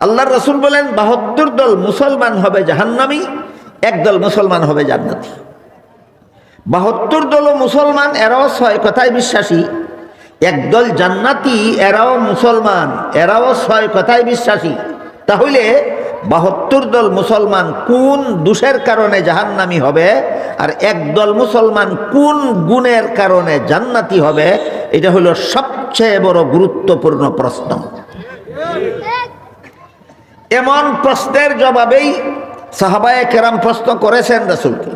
আল্লাহ রসুল বলেন, বাহাত্তর দল মুসলমান হবে জাহান্নামী একদল মুসলমান হবে জান্নাতি। বাহাত্তর দল মুসলমান, এরাও ছয় কথায় বিশ্বাসী। একদল জান্নাতি, এরাও মুসলমান, এরাও ছয় কথায় বিশ্বাসী। তাহলে বাহাত্তর দল মুসলমান কোন দোষের কারণে জাহান্নামি হবে, আর একদল মুসলমান কোন গুণের কারণে জান্নাতি হবে, এটা হলো সবচেয়ে বড় গুরুত্বপূর্ণ প্রশ্ন। এমন প্রশ্নের জবাবেই সাহাবায়ে কেরাম প্রশ্ন করেছেন রাসুলকে।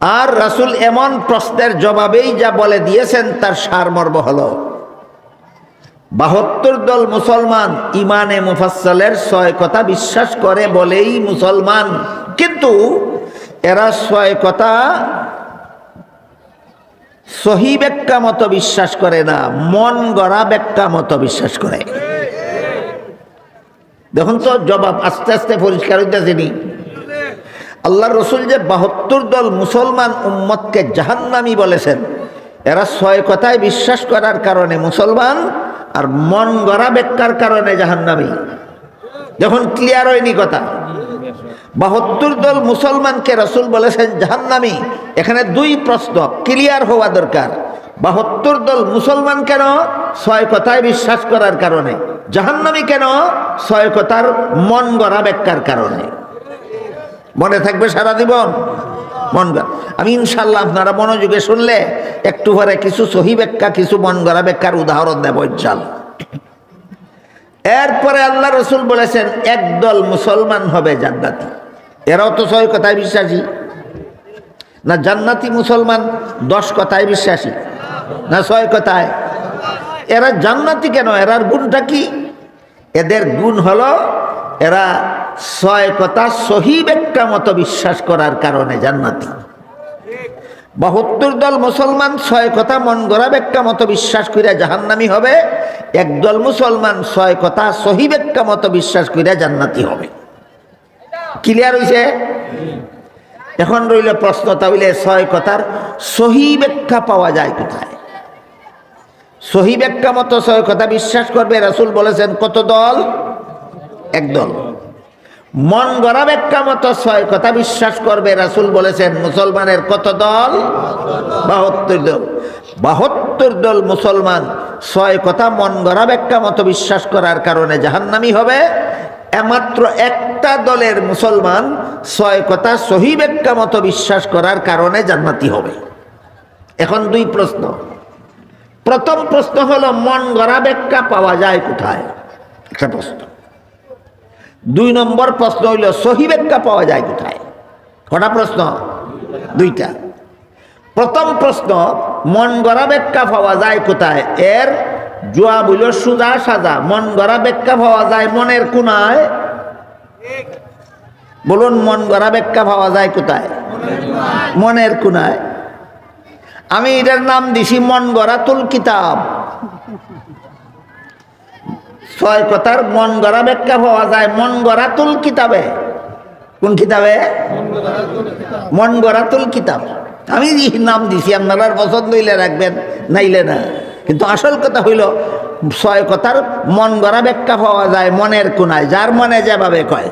আর রাসুল এমন প্রশ্নের জবাবেই যা বলে দিয়েছেন তার সারমর্ম হল, বাহাত্তর দল মুসলমান ইমানে মুফাসলের ছয় কথা বিশ্বাস করে বলেই মুসলমান, কিন্তু এরা ছয় কথা সহি ব্যাখ্যা মতো বিশ্বাস করে না, মন গড়া ব্যাখ্যা মতো বিশ্বাস করে। দেখুন তো জবাব আস্তে আস্তে পরিষ্কার হইতেছেনি আল্লাহ রসুল যে বাহাত্তর দল মুসলমান উম্মতকে জাহান্নামি বলেছেন, এরা ছয় কথায় বিশ্বাস করার কারণে মুসলমান আর মন গড়া বেকার কারণে জাহান্নামি। যখন ক্লিয়ার হয়নি কথা। বাহাত্তর দল মুসলমানকে রসুল বলেছেন জাহান্নামি। এখানে দুই প্রশ্ন ক্লিয়ার হওয়া দরকার। বাহাত্তর দল মুসলমান কেন? ছয় কথায় বিশ্বাস করার কারণে। জাহান্নামি কেন? ছয় কথার মন গড়া ব্যাখ্যার কারণে। মনে থাকবে সারা জীবন। মন আমি ইনশাল্লাহ আপনারা মনোযোগে শুনলে একটু পরে কিছু সহি ব্যাখ্যা, কিছু মন গড়া ব্যাখ্যার উদাহরণ দেব ইনশাল এরপরে আল্লাহ রসুল বলেছেন একদল মুসলমান হবে জান্নাতি। এরাও তো ছয় কথায় বিশ্বাসী। না জান্নাতি মুসলমান, দশ কথায় বিশ্বাসী। না ছয় কথায়? এরা জান্নাতি কেন? এরার গুণটা কি? এদের গুণ হলো এরা ছয় কথা সহি ব্যাখ্যা মতো বিশ্বাস করার কারণে জান্নাতি। বাহাত্তর দল মুসলমান ছয় কথা মন গড়া ব্যাখ্যা মতো বিশ্বাস করিয়া জাহান্নামি হবে। একদল মুসলমান ছয় কথা সহি ব্যাখ্যা মতো বিশ্বাস করিয়া জান্নাতি হবে। ক্লিয়ার হয়েছে এখন রইল প্রশ্ন, তাহলে ছয় কথার সহি ব্যাখ্যা পাওয়া যায় কোথায়? সহি ব্যাখ্যা মতো ছয় কথা বিশ্বাস করবে, রাসুল বলেছেন, কত দল? একদল মন গড়া ব্যাখ্যা মতো ছয় কথা বিশ্বাস করবে, রাসুল বলেছেন, মুসলমানের কত দল? বাহাত্তর দল। বাহাত্তর দল মুসলমান ছয় কথা মন গড়া ব্যাখ্যা মতো বিশ্বাস করার কারণে জাহান্নামি হবে। একমাত্র একটা দলের মুসলমান ছয় কথা সহি ব্যাখ্যা মতো বিশ্বাস করার কারণে জান্নাতি হবে। এখন দুই প্রশ্ন। প্রথম প্রশ্ন হলো, মন গড়া ব্যাখ্যা পাওয়া যায় কোথায়? একটা প্রশ্ন। দুই নম্বর প্রশ্ন হইল সহি ব্যাখ্যা পাওয়া যায় কোথায়? কটা প্রশ্ন? দুইটা। প্রথম প্রশ্ন, মন গড়া ব্যাখ্যা পাওয়া যায় কোথায়? এর জোয়া বইল সুজা সাজা। মন গড়া ব্যাখ্যা পাওয়া যায় মনের কোনায় বলুন, মন গড়া ব্যাখ্যা পাওয়া যায় কোথায়? মনের কোনায় আমি এটার নাম দিছি মন গড়াতুল কিতাব। ছয় কথার মন গড়া ব্যাখ্যা পাওয়া যায় মন গড়াতুল কিতাবে। কোন কিতাবে? মন গড়াতুল কিতাব। আমি নাম দিছি, আপনারা পছন্দ হইলে রাখবেন, নাইলে না। কিন্তু আসল কথা হইল, ছয় কথার মন গড়া ব্যাখ্যা পাওয়া যায় মনের কোনায় যার মনে যেভাবে কয়।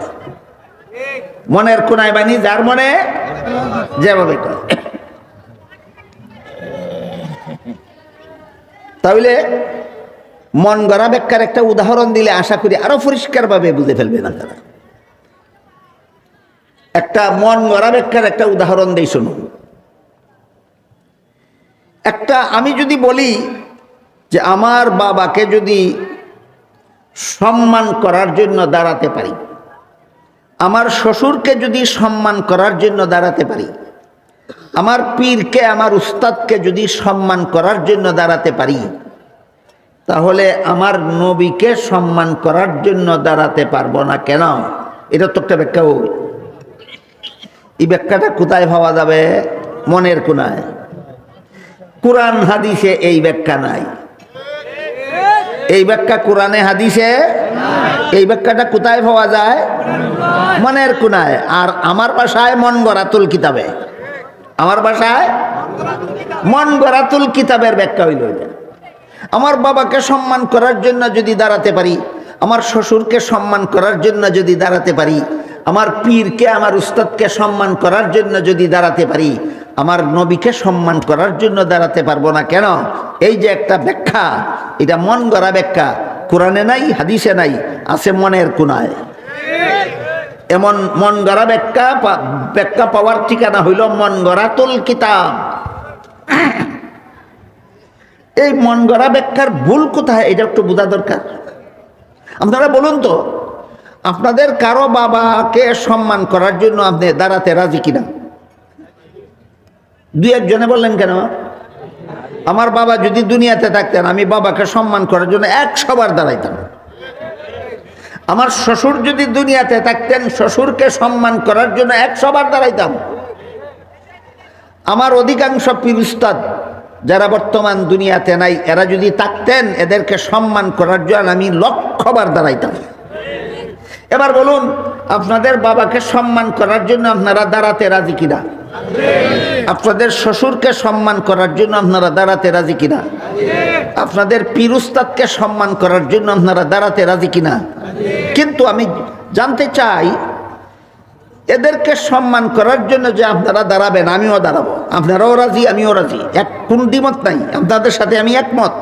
মনের কোনায় বানি যার মনে যেভাবে কয়। তাহলে মন গড়া ব্যাখ্যার একটা উদাহরণ দিলে আশা করি আরও পরিষ্কারভাবে বুঝে ফেলবেন আপনারা একটা মন গড়া ব্যাখ্যার একটা উদাহরণ দিই শুনুন। একটা আমি যদি বলি যে আমার বাবাকে যদি সম্মান করার জন্য দাঁড়াতে পারি, আমার শ্বশুরকে যদি সম্মান করার জন্য দাঁড়াতে পারি আমার পীরকে, আমার উস্তাদকে যদি সম্মান করার জন্য দাঁড়াতে পারি, তাহলে আমার নবীকে সম্মান করার জন্য দাঁড়াতে পারব না কেন? এটা তো একটা ব্যাখ্যা ওই এই ব্যাখ্যাটা কোথায় পাওয়া যাবে? মনের কোনায়। কোরআন হাদিসে এই ব্যাখ্যা নাই। এই ব্যাখ্যা কোরআনে, হাদিসে এই ব্যাখ্যাটা কোথায় পাওয়া যায়? মনের কোনায়। আর আমার বাসায় মন গড়াতুল কিতাবে। আমার বাসায় মন গড়াতুল কিতাবের ব্যাখ্যা হইল আমার বাবাকে সম্মান করার জন্য যদি দাঁড়াতে পারি, আমার শ্বশুরকে সম্মান করার জন্য যদি দাঁড়াতে পারি, আমার পীরকে, আমার উস্তাদকে সম্মান করার জন্য যদি দাঁড়াতে পারি, আমার নবীকে সম্মান করার জন্য দাঁড়াতে পারব না কেন? এই যে একটা ব্যাখ্যা, এটা মন গড়া ব্যাখ্যা। কোরআনে নাই, হাদিসে নাই, আছে মনের কোনায়। এমন মন গড়া ব্যাখ্যা ব্যাখ্যা পাওয়ার ঠিকানা হইল মন গড়া তুল কিতাব। এই মন গড়া ব্যাখ্যার ভুল কোথায়? এটা একটু বোঝা দরকার। আপনারা বলুন তো, আপনাদের কারও বাবাকে সম্মান করার জন্য আপনি দাঁড়াতে রাজি কিনা? দুই একজনে বললেন কেন? আমার বাবা যদি দুনিয়াতে থাকতেন, আমি বাবাকে সম্মান করার জন্য একশো বার দাঁড়াইতাম। আমার শ্বশুর যদি দুনিয়াতে থাকতেন, শ্বশুরকে সম্মান করার জন্য একশো বার দাঁড়াইতাম। আমার অধিকাংশ পীরুস্তাদ যারা বর্তমান দুনিয়াতে নাই, এরা যদি থাকতেন, এদেরকে সম্মান করার জন্য আমি লক্ষবার দাঁড়াইতাম। এবার বলুন, আপনাদের বাবাকে সম্মান করার জন্য আপনারা দাঁড়াতে রাজি কিনা? আপনাদের শ্বশুরকে সম্মান করার জন্য আপনারা দাঁড়াতে রাজি কিনা? আপনাদের পীরুস্তাদকে সম্মান করার জন্য আপনারা দাঁড়াতে রাজি কিনা? কিন্তু আমি জানতে চাই, এদেরকে সম্মান করার জন্য যে আপনারা দাঁড়াবেন, আমিও দাঁড়াবো। আপনারাও রাজি, আমিও রাজি। এক কোন দ্বিমত নাই, আপনাদের সাথে আমি একমত।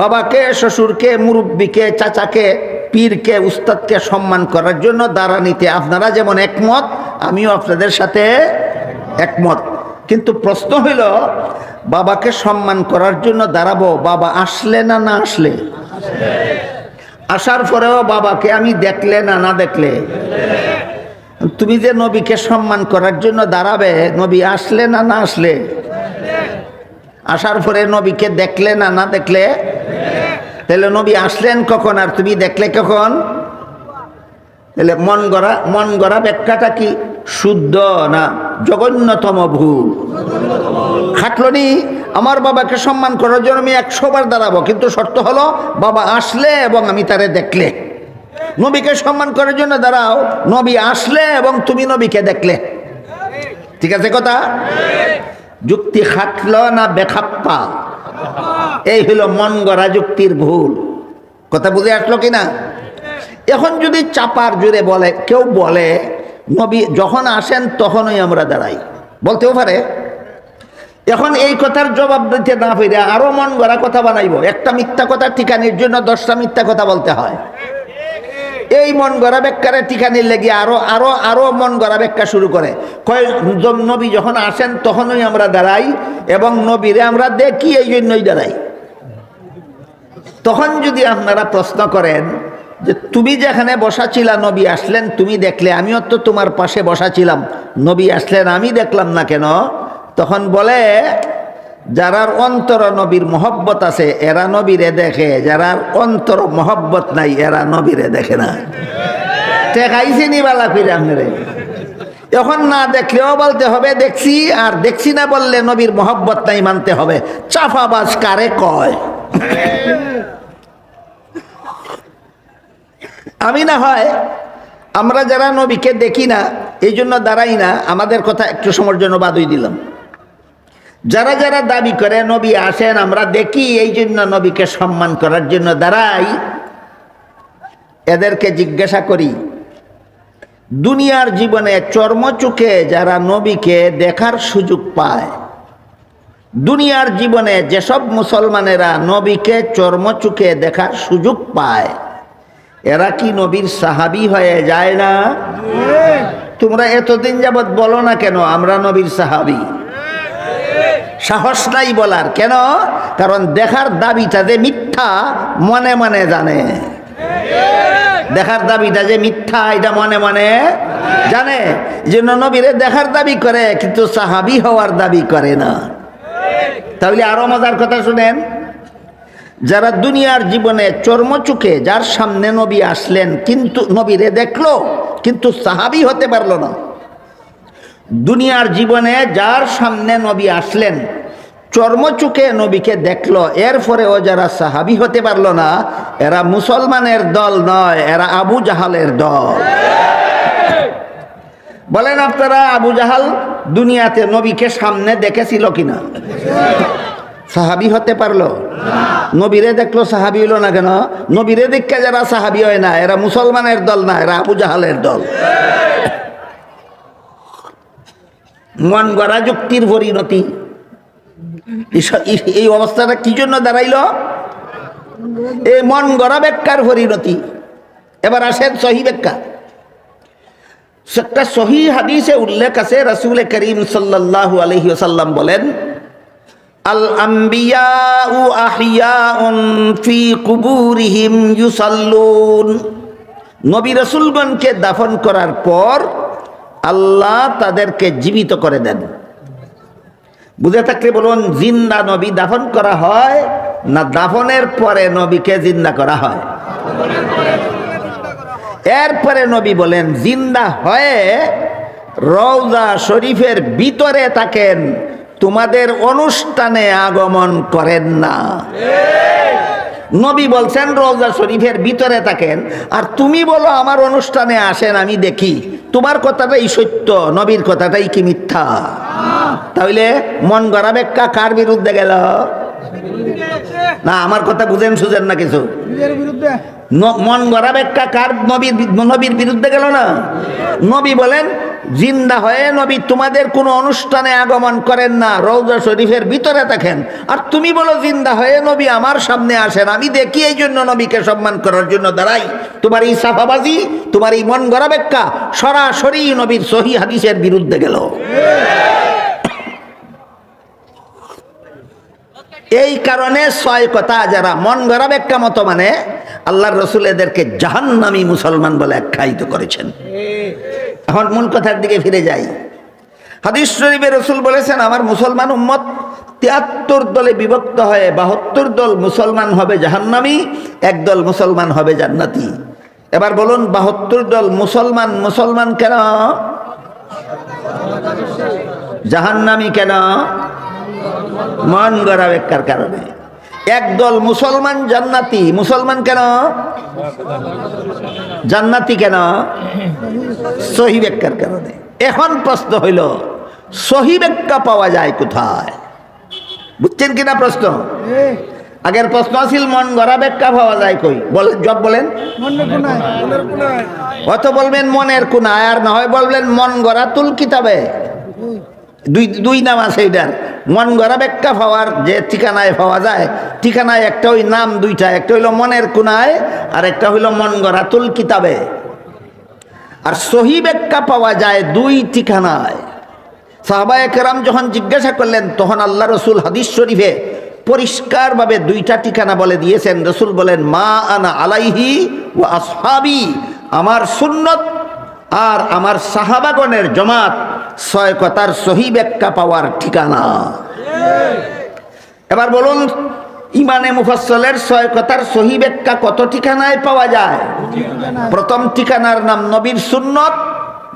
বাবাকে, শ্বশুরকে, মুরব্বীকে, চাচাকে, পীরকে, উস্তাদকে সম্মান করার জন্য দাঁড়ানিতে আপনারা যেমন একমত, আমিও আপনাদের সাথে একমত। কিন্তু প্রশ্ন হইল, বাবাকে সম্মান করার জন্য দাঁড়াবো, বাবা আসলে না না আসলে? আসার পরেও বাবাকে আমি দেখলে না না দেখলে? তুমি যে নবীকে সম্মান করার জন্য দাঁড়াবে, নবী আসলে না না আসলে? আসার পরে নবীকে দেখলে না না দেখলে? তাহলে নবী আসলেন কখন আর তুমি দেখলে কখন? তাহলে মন গড়া মন গড়া ব্যাখ্যাটা কি? শুদ্ধ না? জঘন্যতম ভুল। খাটলনি, আমার বাবাকে সম্মান করার জন্য আমি একশো বার দাঁড়াবো, কিন্তু শর্ত হলো, বাবা আসলে এবং আমি তারে দেখলে। নবীকে সম্মান করার জন্য দাঁড়াও, নবী আসলে এবং তুমি নবীকে দেখলে। ঠিক আছে কথা? যুক্তি খাটল না বেখাপ্পা? এই হলো মন গড়া যুক্তির ভুল। কথা বুঝে আসলো কি না এখন যদি চাপার জুড়ে বলে, কেউ বলে নবী যখন আসেন তখনই আমরা দাঁড়াই। বলতেও পারে, এখন এই কথার জবাব দিতে না পেরে আরও মন গড়া কথা বানাইব। একটা মিথ্যা কথা ঠিকানির জন্য দশটা মিথ্যা কথা বলতে হয়। এই মন গড়া ব্যাখ্যারে ঠিকানির লেগে আরও আরও আরও মন গড়া ব্যাখ্যা শুরু করে। কয় নবী যখন আসেন তখনই আমরা দাঁড়াই এবং নবীরে আমরা দেখি, এই জন্যই দাঁড়াই। তখন যদি আপনারা প্রশ্ন করেন যে তুমি যেখানে বসা ছিলা, নবী আসলেন, তুমি দেখলে, আমিও তো তোমার পাশে বসা ছিলাম। নবী আসলেন, আমি দেখলাম না কেন? তখন বলে, যারার অন্তর নবীর মহব্বত আছে, এরা নবীরে দেখে। যারার অন্তর মহব্বত নাই, এরা নবীরে দেখে না। টেকাইছে নি বালা ফিরে এখন না দেখলেও বলতে হবে, দেখছি, আর দেখছি না বললে নবীর মহব্বত নাই, মানতে হবে। চাফাবাজ কারে কয়? আমি না হয়, আমরা যারা নবীকে দেখি না, এই জন্য দাঁড়াই না, আমাদের কথা একটু সময়ের জন্য বাদই দিলাম। যারা যারা দাবি করে, নবী আসেন, আমরা দেখি এই জন্য নবীকে সম্মান করার জন্য দাঁড়াই। এদেরকে জিজ্ঞাসা করি, দুনিয়ার জীবনে চর্মচুকে যারা নবীকে দেখার সুযোগ পায়, দুনিয়ার জীবনে যেসব মুসলমানেরা নবীকে চর্মচুকে দেখার সুযোগ পায় এরা কি নবীর সাহাবি হয়ে যায় না? তোমরা এতদিন যাবৎ বলো না কেন আমরা নবীর সাহাবি? সাহস নাই বলার। কেন? কারণ দেখার দাবিটা যে মিথ্যা, মনে মনে জানে। দেখার দাবিটা যে মিথ্যা, এটা মনে মনে জানে। জন্য নবীরে দেখার দাবি করে, কিন্তু সাহাবি হওয়ার দাবি করে না। তাহলে আরও মজার কথা শুনেন। যারা দুনিয়ার জীবনে চর্মচুকে যার সামনে নবী আসলেন, কিন্তু নবীরে দেখল, কিন্তু সাহাবি হতে পারল না। দুনিয়ার জীবনে যার সামনে নবী আসলেন চর্মচুকে নবীকে দেখল এরপরে ও যারা সাহাবি হতে পারল না, এরা মুসলমানের দল নয়, এরা আবু জাহালের দল। বলেন আপনারা, আবু জাহাল দুনিয়াতে নবীকে সামনে দেখেছিল কিনা? সাহাবি হতে পারল? নবীরে দেখল সাহাবি হইল না কেন? নবীরে দেখে যারা সাহাবি হয় না, এরা মুসলমানের দল না, এরা আবু জাহালের দল। মন গড়া যুক্তির পরিণতি। এই- অবস্থাটা কি জন্য দাঁড়াইল? এই মন গড়া ব্যাখ্যার পরিণতি। এবার আসেন সহি ব্যাখ্যা। একটা সহি হাদিসে উল্লেখ আছে, রাসূল করিম সাল্লাল্লাহু আলাইহি ওয়াসাল্লাম বলেন আল কুবুরিহিম ইউসাল্লুন। নবী রাসূলগণকে দাফন করার পর আল্লাহ তাদেরকে জীবিত করে দেন। বুঝে থাকলে বলুন, জিন্দা নবী দাফন করা হয় না দাফনের পরে নবীকে জিন্দা করা হয়? এরপরে নবী বলেন, জিন্দা হয়ে রওজা শরীফের ভিতরে থাকেন। তোমাদের অনুষ্ঠানে আগমন করেন না। নবী বলছেন, রোজা শরীফের ভিতরে থাকেন, আর তুমি বলো, আমার অনুষ্ঠানে আসেন, আমি দেখি। তোমার কথাটাই সত্য, নবীর কথাটাই কি মিথ্যা? তাহলে মন গড়া ব্যাখ্যা কার বিরুদ্ধে গেল? না আমার কথা বুঝেন সুঝেন না কিছু। মন গড়া ব্যাখ্যা কার নবীর নবীর বিরুদ্ধে গেল না? নবী বলেন জিন্দা হয়ে নবী তোমাদের কোনো অনুষ্ঠানে আগমন করেন না রৌজা শরীফের ভিতরে থাকেন। আর তুমি বলো জিন্দা হয়ে নবী আমার সামনে আসেন আমি দেখি এই জন্য নবীকে সম্মান করার জন্য দাঁড়াই। তোমার এই সাফাবাজি তোমার এই মন গড়া ব্যাখ্যা সরাসরি নবীর সহি হাদিসের বিরুদ্ধে গেল। এই কারণে ছয় কথা, যারা মন গড়া ব্যাখ্যা মতো মানে আল্লাহর রসুল এদেরকে জাহান্নামী মুসলমান বলে আখ্যায়িত করেছেন। এখন মূল কথার দিকে ফিরে যাই। হাদিস শরীফে রসুল বলেছেন, আমার মুসলমান উম্মত তিয়াত্তর দলে বিভক্ত হয়ে বাহাত্তর দল মুসলমান হবে জাহান্নামী, এক দল মুসলমান হবে জান্নাতি। এবার বলুন, বাহাত্তর দল মুসলমান মুসলমান কেন? জাহান্নামী কেন? মন গড়া বেকার কারণে। একদল মুসলমান জান্নাতি। মুসলমান কেন? জান্নাতি কেন? সহি ব্যাখ্যার কারণে। এখন প্রশ্ন হইল সহি ব্যাখ্যা পাওয়া যায় কোথায়? বুঝছেন কিনা প্রশ্ন? আগের প্রশ্ন আছিল মন গড়া ব্যাখ্যা পাওয়া যায় কই? বলেন জব বলেন। কোনায় মনের কোনায় অত বলবেন মনের কোনায় আর না হয় বলবেন মন গড়া তুল কিতাবে। দুই দুই নাম আছে এটার। মন গড়া ব্যাখ্যা পাওয়ার যে ঠিকানায় পাওয়া যায়, ঠিকানায় একটা ওই নাম দুইটা, একটা হইল মনের কোনায় আর একটা হইল মন গড়া তুল কিতাবে। আর সহি ব্যাখ্যা পাওয়া যায় দুই ঠিকানায়। সাহবা একরাম যখন জিজ্ঞাসা করলেন, তখন আল্লাহ রসুল হাদিস শরীফে পরিষ্কারভাবে দুইটা ঠিকানা বলে দিয়েছেন। রসুল বলেন, মা আনা আলাইহি ও আসহাবি আমার সুন্নত আর আমার সাহাবাগণের জমাত ছয় কথার সহি ব্যাখ্যা পাওয়ার ঠিকানা। এবার বলুন, ইমানে মুফাসলের ছয় কথার সহি ব্যাখ্যা কত ঠিকানায় পাওয়া যায়? প্রথম ঠিকানার নাম নবীর সুন্নত,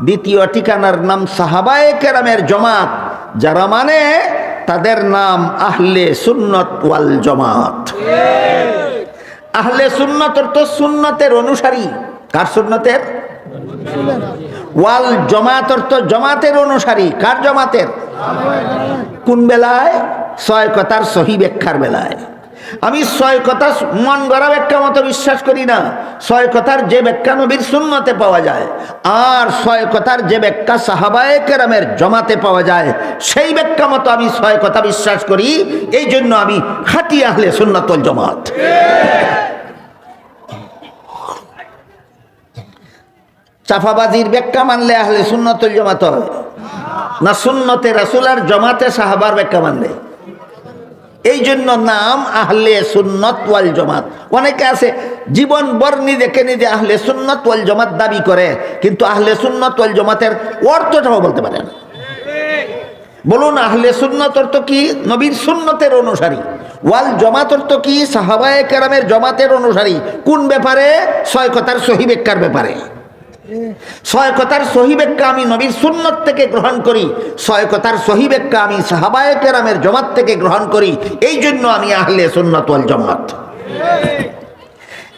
দ্বিতীয় ঠিকানার নাম সাহাবায়ে কেরামের জমাত, যারা মানে তাদের নাম আহলে সুন্নত ওয়াল জমাত। আহলে সুন্নতর তো সুন্নতের অনুসারী। কার সুন্নতের? ওয়াল জমাতর তো জমাতের অনুসারী। কার জমাতের কোন বেলায়? ছয় কথার সহি ব্যাখ্যার বেলায়। আমি ছয় কথা মন গড়া ব্যাখ্যা মতো বিশ্বাস করি না। ছয় কথার যে ব্যাখ্যা নবীর শূন্যতে পাওয়া যায়, আর ছয় কথার যে ব্যাখ্যা সাহাবায়ে কেরামের জমাতে পাওয়া যায়, সেই ব্যাখ্যা মতো আমি ছয় কথা বিশ্বাস করি। এই জন্য আমি খাটি আহলে সুন্নাতল জমাত। চাফাবাজির ব্যাখ্যা মানলে আহলে সুন্নতুল জমাত হবে। না সুন্নতে রাসুলার জমাতে সাহাবার ব্যাখ্যা মানলে। এই জন্য নাম আহলে সুন্নত ওয়াল জমাত। অনেকে আছে, জীবন বর নিজেকে নিজে আহলে সুন্নত ওয়াল জমাত দাবি করে, কিন্তু আহলে সুন্নত ওয়াল জমাতের অর্থটাও বলতে পারে না। বলুন, আহলে সুন্নত অর্থ কি? নবীর সুন্নতের অনুসারী। ওয়াল জমাত অর্থ কি? সাহাবায়ে কেরামের জমাতের অনুসারী। কোন ব্যাপারে? ছয় কথার সহি ব্যাখ্যার ব্যাপারে। ছয় কথার সহি আমি নবীর সুন্নত থেকে গ্রহণ করি ছয় কথার সহি আমি সাহাবায়ে কেরামের জমাত থেকে গ্রহণ করি, এই জন্য আমি আহলে সুন্নত ওয়াল জমাত।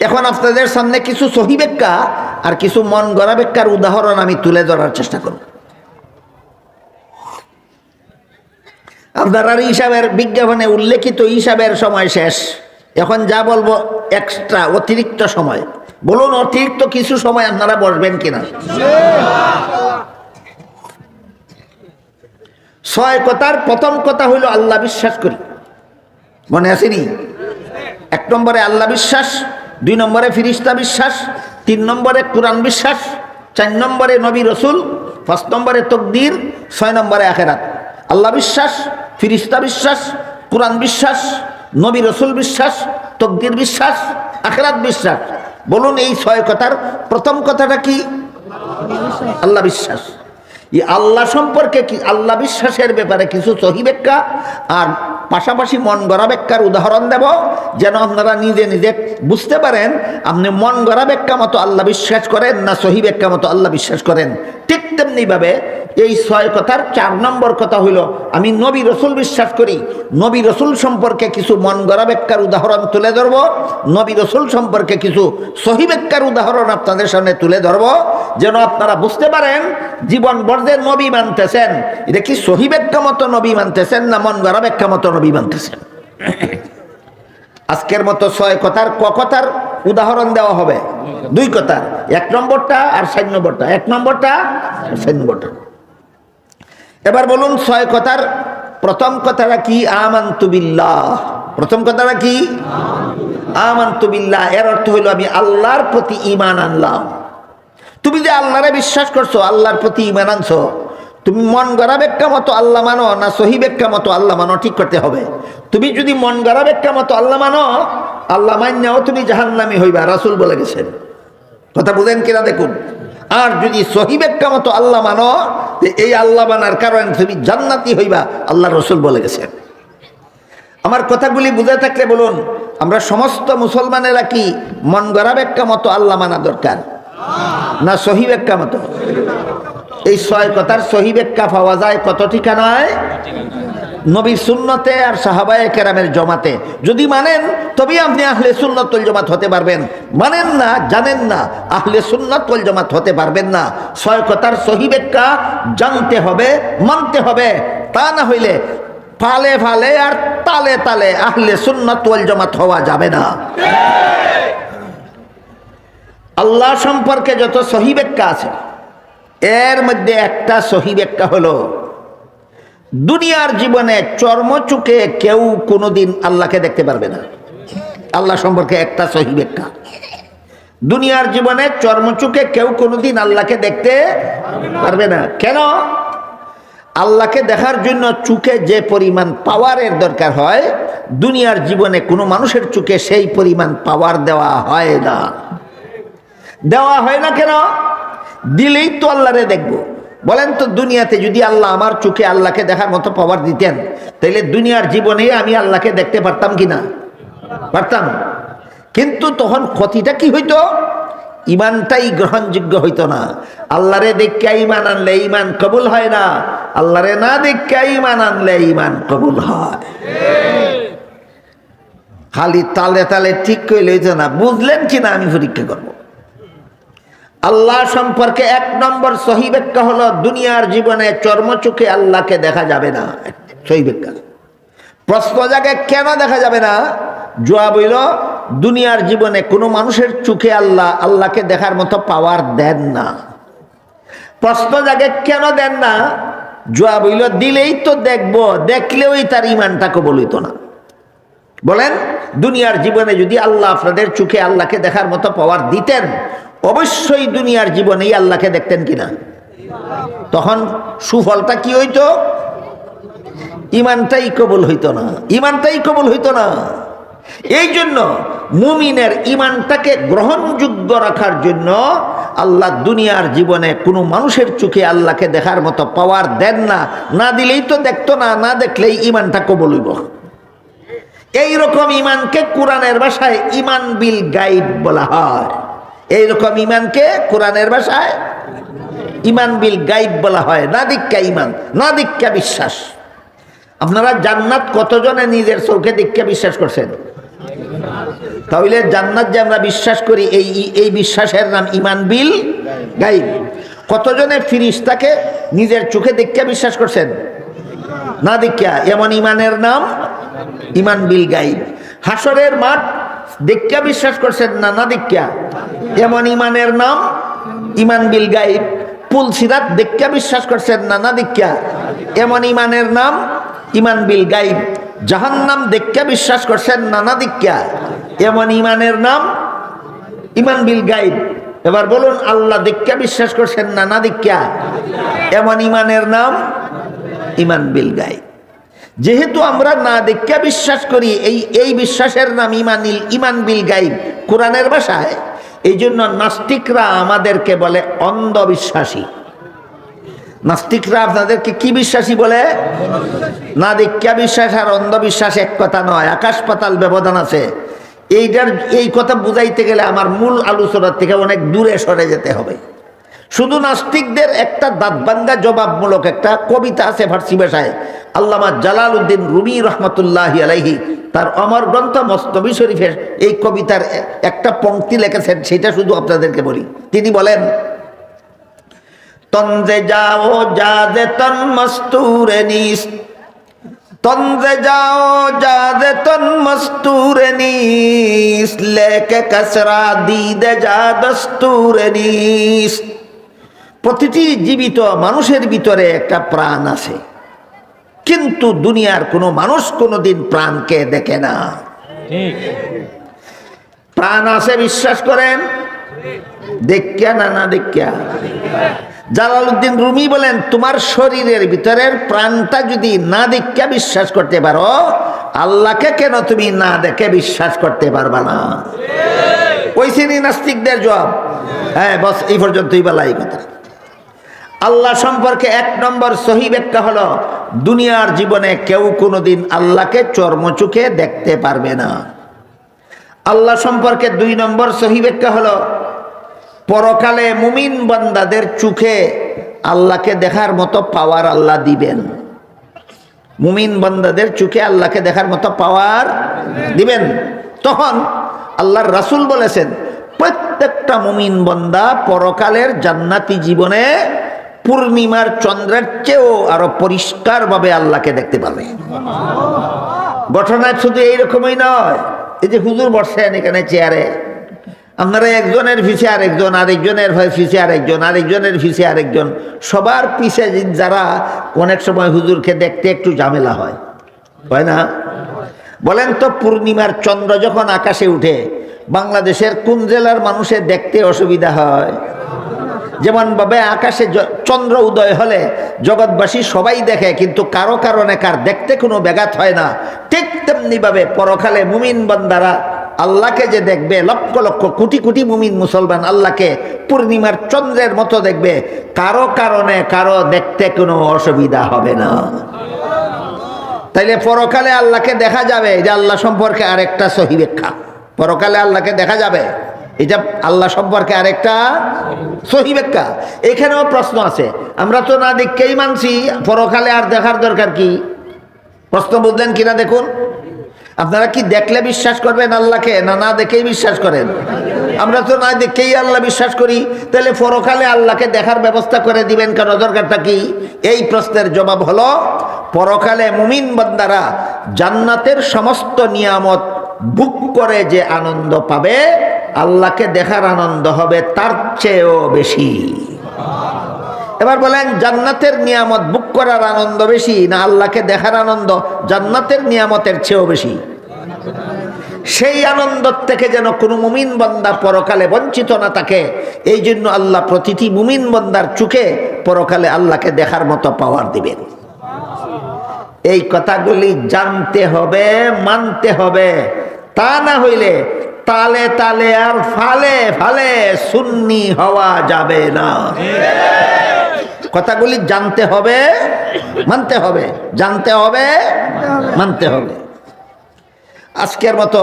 এখন আপনাদের সামনে কিছু সহি ব্যাখ্যা আর কিছু মন গড়া ব্যাখ্যার উদাহরণ আমি তুলে ধরার চেষ্টা করব। আপনার হিসাবের বিজ্ঞাপনে উল্লেখিত হিসাবের সময় শেষ। এখন যা বলব এক্সট্রা অতিরিক্ত সময়। বলুন, অতিরিক্ত কিছু সময় আপনারা বসবেন কিনা? ছয় কথার প্রথম কথা হইল আল্লাহ বিশ্বাস করি। মনে আছে আসেনি এক নম্বরে আল্লাহ বিশ্বাস, দুই নম্বরে ফিরিস্তা বিশ্বাস, তিন নম্বরে কোরআন বিশ্বাস, চার নম্বরে নবী রসুল, পাঁচ নম্বরে তকদির, ছয় নম্বরে আখেরাত। আল্লাহ বিশ্বাস, ফিরিস্তা বিশ্বাস, কোরআন বিশ্বাস নবী রসুল বিশ্বাস, তকদির বিশ্বাস, আখরাত বিশ্বাস। বলুন এই ছয় কথার প্রথম কথাটা কি? আল্লাহ বিশ্বাস। এই আল্লাহ সম্পর্কে কি, আল্লাহ বিশ্বাসের ব্যাপারে কিছু সহি ব্যাখ্যা? আর পাশাপাশি মন গড়া ব্যাখ্যার উদাহরণ দেব, যেন আপনারা নিজে নিজে বুঝতে পারেন, আপনি মন গড়া ব্যাখ্যা মতো আল্লাহ বিশ্বাস করেন না সহি ব্যাখ্যা মতো আল্লাহ বিশ্বাস করেন। ঠিক তেমনিভাবে এই ছয় কথার চার নম্বর কথা হইল, আমি নবী রসুল বিশ্বাস করি। নবী রসুল সম্পর্কে কিছু মন গড়া ব্যাখ্যার উদাহরণ তুলে ধরব। নবী রসুল সম্পর্কে কিছু সহি ব্যাখ্যার উদাহরণ আপনাদের সামনে তুলে ধরব। যেন আপনারা বুঝতে পারেন, জীবন বর্জে নবী মানতেছেন। এটা কি সহি ব্যাখ্যা মতো নবী মানতেছেন না মন গড়া ব্যাখ্যা মতো নবী মানতেছেন? আজকের মতো ছয় কথার ক কথার উদাহরণ দেওয়া হবে। দুই কথার এক নম্বরটা আর সাত নম্বরটা। এক নম্বরটা সাত নম্বরটা। এবার বলুন ছয় কথার প্রথম কথাটা কি? আমান্তুবিল্লাহ প্রথম কথাটা কি? আমান্তুবিল্লাহ এর অর্থ হইল আমি আল্লাহর প্রতি ইমান আনলাম। তুমি যে আল্লাহরে বিশ্বাস করছ, আল্লাহর প্রতি ইমান আনছো, তুমি মন গড়া ব্যাখ্যা মতো আল্লাহ মানো না সহি ব্যাখ্যা মতো আল্লাহ মানো, ঠিক করতে হবে। তুমি যদি মন গড়া ব্যাখ্যা মতো আল্লাহ মানো, আল্লাহ মান্যাও তুমি জাহান্নামি হইবা, রাসুল বলে গেছেন। কথা বুঝেন কিনা দেখুন। আর যদি সহি ব্যাখ্যা মতো আল্লাহ মানো, যে এই আল্লাহ মানার কারণে তুমি জান্নাতি হইবা আল্লাহ রসুল বলে গেছেন। আমার কথাগুলি বুঝে থাকলে বলুন, আমরা সমস্ত মুসলমানেরা কি মন গড়া ব্যাখ্যা মতো আল্লাহ মানা দরকার? না সহি ব্যাখ্যা মতো। এই ছয় কথার সহি ব্যাখ্যা পাওয়া যায় কত ঠিকানায়? নবীর সুন্নতে আর সাহাবায়ে কেরামের জমাতে। যদি মানেন, তবেই আপনি আহলে সুন্নতল জমাত হতে পারবেন। মানেন না, জানেন না, আহলে সুন্নতল জমাত হতে পারবেন না। ছয় কথার সহি ব্যাখ্যা জানতে হবে, মানতে হবে। তা না হইলে ফালে ফালে আর তালে তালে আহলে সুন্নতল জমাত হওয়া যাবে না। আল্লাহ সম্পর্কে যত সহি ব্যাখ্যা আছে, এর মধ্যে একটা সহি ব্যাখ্যা হলো, দুনিয়ার জীবনে চর্মচুকে কেউ কোনোদিন আল্লাহকে দেখতে পারবে না। আল্লাহ সম্পর্কে একটা সহি ব্যাখ্যা। দুনিয়ার জীবনে চর্মচুকে কেউ কোনোদিন আল্লাহকে দেখতে পারবে না। কেন? আল্লাহকে দেখার জন্য চুকে যে পরিমাণ পাওয়ারের দরকার হয়, দুনিয়ার জীবনে কোনো মানুষের চুকে সেই পরিমাণ পাওয়ার দেওয়া হয় না। দেওয়া হয় না কেন? দিলেই তো আল্লাহরে দেখব। বলেন তো দুনিয়াতে যদি আল্লাহ আমার চোখে আল্লাহকে দেখার মতো পাওয়ার দিতেন তাহলে দুনিয়ার জীবনে আমি আল্লাহকে দেখতে পারতাম কি না পারতাম। কিন্তু তখন ক্ষতিটা কি হইতো? ইমানটাই গ্রহণযোগ্য হইতো না। আল্লাহরে দেখা ইমান আনলে ইমান কবুল হয় না। আল্লাহরে না দেখা ইমান আনলে ইমান কবুল হয়। খালি তালে তালে ঠিক করে লইতো না। বুঝলেন কি না আমি পরীক্ষা করব? আল্লাহ সম্পর্কে এক নম্বর সহি হলো, দুনিয়ার জীবনে চর্মচোখে আল্লাহকে দেখা যাবে না। সহি প্রশ্ন জাগে, কেন দেখা যাবে না? জবাব বইল দুনিয়ার জীবনে কোনো মানুষের চোখে আল্লাহ, আল্লাহকে দেখার মতো পাওয়ার দেন না। প্রশ্ন জাগে, কেন দেন না? জবাব হইল, দিলেই তো দেখব, দেখলেওই তার ইমানটা কবল হইতো না। বলেন, দুনিয়ার জীবনে যদি আল্লাহ আপনাদের চোখে আল্লাহকে দেখার মতো পাওয়ার দিতেন অবশ্যই দুনিয়ার জীবনেই আল্লাহকে দেখতেন কিনা? তখন সুফলটা কি হইতো? ইমানটাই কবুল হইত না। ইমানটাই কবুল হইত না। এই জন্য মুমিনের ইমানটাকে গ্রহণযোগ্য রাখার জন্য আল্লাহ দুনিয়ার জীবনে কোনো মানুষের চোখে আল্লাহকে দেখার মতো পাওয়ার দেন না। না দিলেই তো দেখতো না না দেখলেই ইমানটা কবল হইব। এইরকম ইমানকে কোরআনের ভাষায় ইমান বিল গাইব বলা হয়। এইরকম ইমানকে কোরআনের ভাষায় ইমান বিল গাইব বলা হয় না দীক্ষা ইমান না দীক্ষা বিশ্বাস। আপনারা জান্নাত কতজনে নিজের চোখে দীক্ষা বিশ্বাস করছেন? তাহলে জান্নাত যে আমরা বিশ্বাস করি, এই এই বিশ্বাসের নাম ইমান বিল গাইব। কতজনে ফিরিস্তাকে নিজের চোখে দীক্ষা বিশ্বাস করছেন? না দেখিয়া এমন ইমানের নাম ইমান বিল গাইব। হাসরের মাঠ দেখিয়া বিশ্বাস করছেন না না দেখিয়া এমন ইমানের নাম, ইমান বিল গাইব পুল সিরাত দেখিয়া বিশ্বাস করছেন না না দেখিয়া? এমন ইমানের নাম, ইমান বিল গাইব জাহান্নাম দেখিয়া বিশ্বাস করছেন না না দেখিয়া? এমন ইমানের নাম, ইমান বিল গাইব এবার বলুন, আল্লাহ দেখিয়া বিশ্বাস করছেন না না দীক্ষা এমন ইমানের নাম, ইমান বিল গাইব যেহেতু আমরা না দেখিয়া বিশ্বাস করি, এই এই বিশ্বাসের নাম ইমানিল, ইমান বিল গাইব কোরআনের ভাষায় এই জন্য নাস্তিকরা আমাদেরকে বলে অন্ধবিশ্বাসী। নাস্তিকরা আপনাদেরকে কি বিশ্বাসী বলে? না দীক্ষা বিশ্বাস আর অন্ধবিশ্বাস এক কথা নয়, আকাশ পাতাল ব্যবধান আছে। এইটার এই কথা বুঝাইতে গেলে আমার মূল আলোচনার থেকে অনেক দূরে সরে যেতে হবে। শুধু নাস্তিকদের একটা দাঁতবাঙ্গা জবাবমূলক একটা কবিতা আছে ফার্সি ভাষায়। আল্লামা জালাল উদ্দিন রুমি রহমতুল্লাহ আলাইহি, তার অমর গ্রন্থ মস্তবি শরীফের এই কবিতার একটা পংক্তি লেখেছেন, সেটা শুধু আপনাদেরকে বলি। তিনি বলেন তঞ্জে যাও যা দে তন মস্তুরে নিস তঞ্জে যাও যা দে তন মস্তুরে নিস, লেকে কসরা দিদে যা দস্তুরে নিস। প্রতিটি জীবিত মানুষের ভিতরে একটা প্রাণ আছে। কিন্তু দুনিয়ার কোনো মানুষ কোনোদিন প্রাণকে দেখে না। প্রাণ আছে বিশ্বাস করেন? দেখিয়া না না দেখিয়া। জালালউদ্দিন রুমি বলেন তোমার শরীরের ভিতরের প্রাণটা যদি না দেখিয়া বিশ্বাস করতে পারো আল্লাহকে কেন তুমি না দেখে বিশ্বাস করতে পারবা না? ওই শ্রেণি নাস্তিকদের জবাব। হ্যাঁ বস এই পর্যন্তই বলা এই কথা। আল্লাহ সম্পর্কে এক নম্বর সহি ব্যাখ্যা হলো, দুনিয়ার জীবনে কেউ কোনোদিন আল্লাহকে চর্মচুখে দেখতে পারবে না। আল্লাহ সম্পর্কে দুই নম্বর সহি ব্যাখ্যা হলো, পরকালে মুমিন বান্দাদের চোখে আল্লাহকে দেখার মতো পাওয়ার আল্লাহ দিবেন। মুমিন বান্দাদের চোখে আল্লাহকে দেখার মতো পাওয়ার দিবেন। তখন আল্লাহর রাসূল বলেছেন, প্রত্যেকটা মুমিন বন্দা পরকালের জান্নাতি জীবনে পূর্ণিমার চন্দ্রের চেয়েও আরও পরিষ্কারভাবে আল্লাহকে দেখতে পাবে। ঘটনা শুধু এইরকমই নয়, এই যে হুজুর বসছেন এখানে চেয়ারে, আপনারা একজনের ফিসে আরেকজন, আরেকজনের হয় ফিসে আরেকজন, আরেকজনের ফিসে আরেকজন, সবার পিছে যারা অনেক সময় হুজুরকে দেখতে একটু ঝামেলা হয় হয় না? বলেন তো পূর্ণিমার চন্দ্র যখন আকাশে উঠে, বাংলাদেশের কোন জেলার মানুষের দেখতে অসুবিধা হয়? যেমন ভাবে আকাশে চন্দ্র উদয় হলে জগৎবাসী সবাই দেখে, কিন্তু কারও কারণে কার দেখতে কোনো ব্যাঘাত হয় না। ঠিক তেমনি ভাবে পরকালে মুমিন বান্দারা আল্লাহকে যে দেখবে, লক্ষ লক্ষ কোটি কোটি মুমিন মুসলমান আল্লাহকে পূর্ণিমার চন্দ্রের মতো দেখবে, কারও কারণে কারও দেখতে কোনো অসুবিধা হবে না। তাইলে পরকালে আল্লাহকে দেখা যাবে যে আল্লাহ সম্পর্কে আরেকটা সহি ব্যাখ্যা পরকালে আল্লাহকে দেখা যাবে। এটা আল্লাহ সম্পর্কে আরেকটা সহি এখানেও প্রশ্ন আছে। আমরা তো না দেখকেই মানছি, পরকালে আর দেখার দরকার কি? প্রশ্ন বুঝলেন কিনা দেখুন। আপনারা কি দেখলে বিশ্বাস করবেন আল্লাহকে, না না দেখেই বিশ্বাস করেন? আমরা তো না দেখেই আল্লাহ বিশ্বাস করি। তাহলে পরকালে আল্লাহকে দেখার ব্যবস্থা করে দিবেন কেন? দরকারটা কি? এই প্রশ্নের জবাব হলো, পরকালে মুমিন বান্দারা জান্নাতের সমস্ত নিয়ামত বুক করে যে আনন্দ পাবে আল্লাহকে দেখার আনন্দ হবে তার চেয়েও বেশি। এবার বলেন, জান্নাতের নিয়ামত বুক করার আনন্দ বেশি না আল্লাহকে দেখার আনন্দ জান্নাতের নিয়ামতের চেয়েও বেশি? সেই আনন্দ থেকে যেন কোনো মুমিন বন্দা পরকালে বঞ্চিত না থাকে, এই জন্য আল্লাহ প্রতিটি মুমিন বন্দার চোখে পরকালে আল্লাহকে দেখার মতো পাওয়ার দিবেন। এই কথাগুলি জানতে হবে, মানতে হবে। তা না হইলে তালে তালে আর ফালে ফালে সুন্নি হওয়া যাবে না। কথাগুলি জানতে হবে, মানতে হবে, জানতে হবে, মানতে হবে। আজকের মতো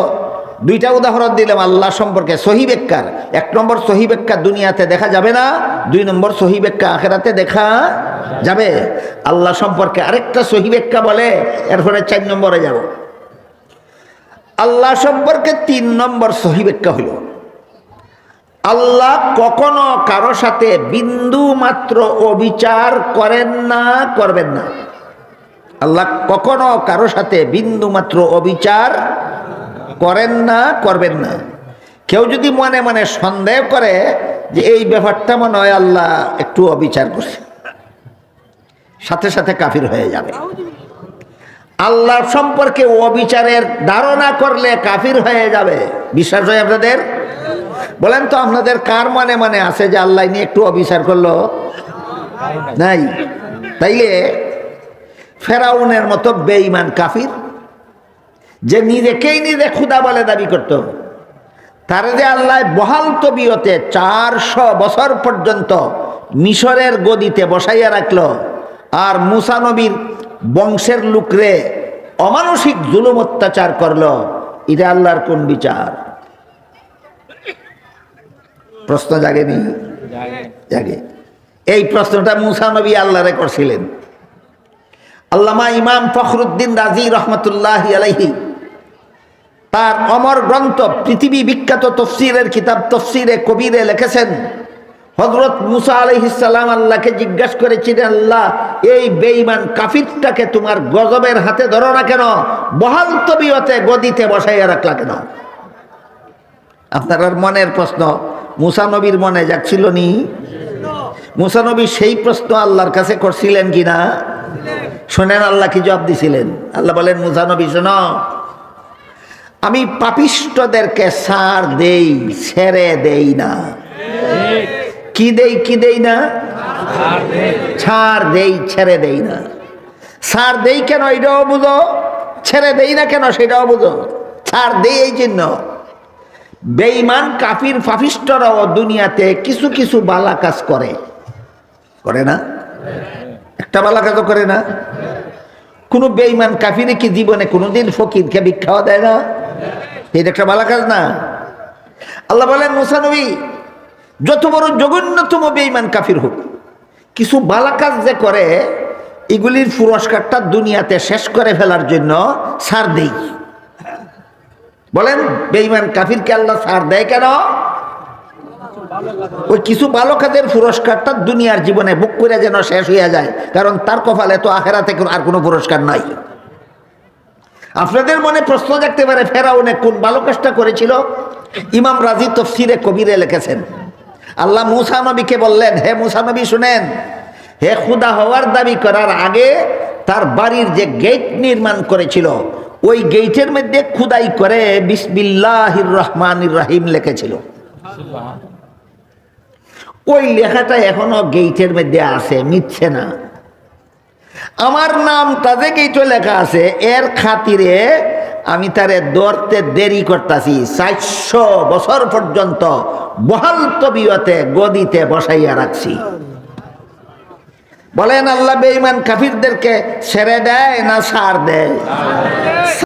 দুইটা উদাহরণ দিলাম আল্লাহ সম্পর্কে। সহি ব্যাখ্যার, এক নম্বর সহি ব্যাখ্যা দুনিয়াতে দেখা যাবে না, দুই নম্বর সহি ব্যাখ্যা আখেরাতে দেখা যাবে। আল্লাহ সম্পর্কে আরেকটা সহি ব্যাখ্যা বলে, এরপরে চার নম্বরে যাব। আল্লাহ সম্পর্কে তিন নম্বর সহি ব্যাখ্যা হইল। আল্লাহ কখনো কারও সাথে বিন্দু মাত্র অবিচার করেন না, করবেন না। আল্লাহ কখনো কারও সাথে বিন্দু মাত্র অবিচার করেন না, করবেন না। কেউ যদি মনে মনে সন্দেহ করে যে এই ব্যাপারটা মনে হয় আল্লাহ একটু অবিচার করছে, সাথে সাথে কাফির হয়ে যাবে। আল্লাহ সম্পর্কে অবিচারের ধারণা করলে কাফির হয়ে যাবে। বিশ্বাস হয় আপনাদের? বলেন তো আপনাদের কার মানে মানে আছে যে আল্লাহ নিয়ে একটু অবিচার করল? নাই। তাইলে ফেরাউনের মতো বেঈমান কাফির, যে নিজেকেই নিজে ক্ষুদা বলে দাবি করত, তারে যে আল্লাহ বহাল তবিয়তে চারশো বছর পর্যন্ত মিশরের গদিতে বসাইয়া রাখল, আর মুসানবীর বংশের লোকরে অমানসিক জুলুম অত্যাচার করল এটা আল্লাহর কোন বিচার? প্রশ্ন জাগেনি? জাগে। এই প্রশ্নটা মুসানবী আল্লাহরে করছিলেন আল্লামা ইমাম ফখরুদ্দিন রাজি রহমতুল্লাহ আলাইহি তার অমর গ্রন্থ পৃথিবী বিখ্যাত তফসিরের কিতাব তফসিরে কবিরে লিখেছেন। হজরত মুসা আলহিসাল্লাম আল্লাহকে জিজ্ঞাসা করেছিলেন, আল্লাহ, এই বেঈমান কাফিরটাকে তোমার গজবের হাতে ধরো না কেন? বহাল তবিয়তে গদিতে বসাইয়া রাখলা কেন? আপনার মনের প্রশ্ন মুসানবীর মনে যাচ্ছিল নি? মুসানবী সেই প্রশ্ন আল্লাহর কাছে করছিলেন কিনা? শোনেন, আল্লাহ কি জবাব দিছিলেন? আল্লাহ বলেন মুসানবী শোনো, আমি পাপিষ্টদেরকে সার দেই, ছেড়ে দেই না। কি দেই কি দেই না? ছাড় দেই। ছেড়ে দেই না। ছাড় দেই কেন এটাও বুঝো? ছেড়ে দেই না কেন সেটাও বুঝো। ছাড় দেই এই জন্য। বেঈমান কাফির ফাফিষ্টরাও দুনিয়াতে কিছু কিছু বালা কাজ করে। করে না? একটা বালা কাজও করে না? কোনো বেঈমান কাফিরে কি জীবনে কোনোদিন ফকিরকে ভিক্ষাও দেয় না? এটা একটা বালা কাজ না। আল্লাহ বলেন মুসানবী যত বড় জঘন্যতম বেঈমান কাফির হোক, কিছু বালা কাজ যে করে, এগুলির পুরস্কারটা দুনিয়াতে শেষ করে ফেলার জন্য সার দেই। বলেন, বেঈমান কাফিরকে আল্লাহ সার দেয় কেন? ওই কিছু ভালো কাজের পুরস্কারটা দুনিয়ার জীবনে বুক করে যেন শেষ হয়ে যায়, কারণ তার কপালে তো আখেরাতে আর কোনো পুরস্কার নাই। আপনাদের মনে প্রশ্ন জাগতে পারে, ফেরাউনে কোন ভালো কাজটা করেছিল? ইমাম রাজি তফসিরে কবিরে লিখেছেন। আল্লাহ মুসা নবীকে বললেন, হে মুসা নবী, শুনেন। হে খুদা হওয়ার দাবি করার আগে তার বাড়ির যে গেট নির্মাণ করেছিল, ওই গেটের মধ্যে খুদাই করে বিসমিল্লাহির রহমানির রাহিম লিখেছিল। ওই লেখাটা এখনও গেইটের মধ্যে আছে মিথ্যে না। আমার নামটা যে গেইটে লেখা আছে, এর খাতিরে আমি তারে দৌড়তে দেরি করতেছি, চারশো বছর পর্যন্ত বহাল তবিয়তে গদিতে বসাইয়া রাখছি। বলেন, আল্লাহ বেঈমান কাফিরদেরকে ছেড়ে দেয় না সার দেয়?